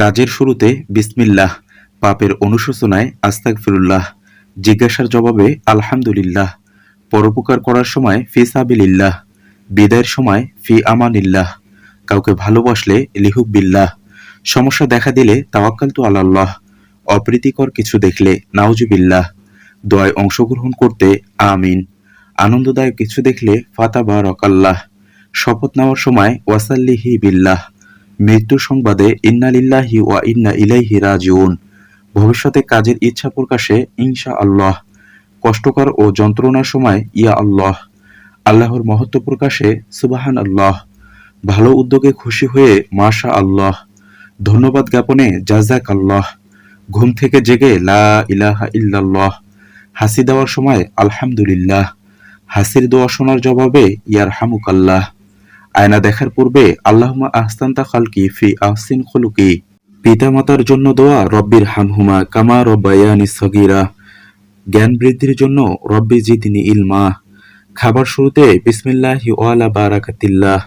কাজের শুরুতে বিসমিল্লাহ, পাপের অনুশোচনায় আস্তাক ফিরুল্লাহ জিজ্ঞাসার জবাবে আলহামদুলিল্লাহ, পরোপকার করার সময় ফি সাবিলিল্লাহ, বিদায়ের সময় ফি আমানিল্লাহ, কাউকে ভালোবাসলে লিহুক বিল্লাহ সমস্যা দেখা দিলে তাওয়াক্কাল তু আল্লাহ অপ্রীতিকর কিছু দেখলে নাউজুবিল্লাহ দোয়ায় অংশগ্রহণ করতে আমিন, আনন্দদায়ক কিছু দেখলে ফাতাবা রকাল্লাহ শপথ নেওয়ার সময় ওয়াসাল্লিহি বিল্লাহ মৃত্যু সংবাদে ইন্নালিল্লাহি ওয়া ইন্না ইলাইহি রাজিউন ভবিষ্যতে কাজের ইচ্ছা প্রকাশে ইনশা আল্লাহ। কষ্টকর ও যন্ত্রণার সময় ইয়া আল্লাহ। আল্লাহর মহত্ব প্রকাশে সুবাহান আল্লাহ ভালো উদ্যোগে খুশি হয়ে মাশা আল্লাহ। ধন্যবাদ জ্ঞাপনে জাজাক আল্লাহ ঘুম থেকে জেগে লা ইলাহা ইল্লাল্লাহ। হাসি দেওয়ার সময় আলহামদুলিল্লাহ। হাসির দোয়া শোনার জবাবে ইয়ার হামুকাল্লাহ আয়না দেখার পূর্বে আল্লাহমা আহসান্তা খালকি ফি আহসিন খুলুকি। পিতামাতার জন্য দোয়া রব্বির হামহুমা কামা রব্বায়ানি সগিরা। জ্ঞান বৃদ্ধির জন্য রব্বি জিদিনী ইলমা। খাবার শুরুতে বিসমিল্লাহি ওয়ালা বারাকাতিল্লাহ।